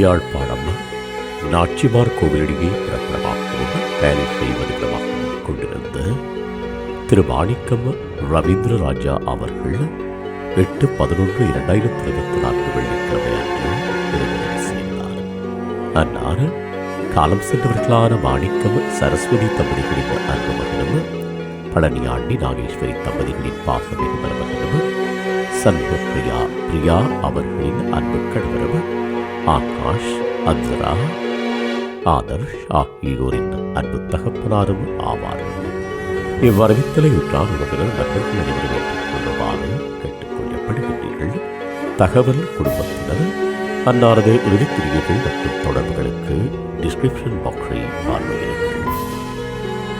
யாழ்ப்பாணம் நாச்சிமார் கோவிலிடையே பிரபலமாகவும் வேலை செய்வதிடமாகவும் கொண்டிருந்த திரு மாணிக்கம் ரவீந்திர ராஜா அவர்கள் எட்டு பதினொன்று இரண்டாயிரத்தி இருபத்தி நான்கு வெள்ளிக்கிழமை அன்று அன்னார் காலம் சென்றவர்களான மாணிக்கம் சரஸ்வதி தம்பதிகளின் அன்பு மகனும் பழனியாண்டி நாகேஸ்வரி தம்பதிகளின் பாசமிகு மருமகனும் சண்முகப்பிரியா பிரியா பிரியா அவர்களின் அன்பு கணவரும் ஆகாஷ் அக்ரா ஆதர்ஷ் ஆகியோரின் அன்பு தகப்பனாரும் ஆவார். இவ்வரவித்தலை உற்றார் உறவினர் நண்பர்கள் அனைவரும் ஏற்றுக்கொள்ளுமாறு கேட்டுக்கொள்ளப்படுகின்றீர்கள் தகவல் குடும்பத்தினர் அன்னாரது இறுதிக்கிரியர்கள் மற்றும் தொடர்புகளுக்கு டிஸ்கிரிப்ஷன் பாக்ஸை பார்வையிடுங்கள்.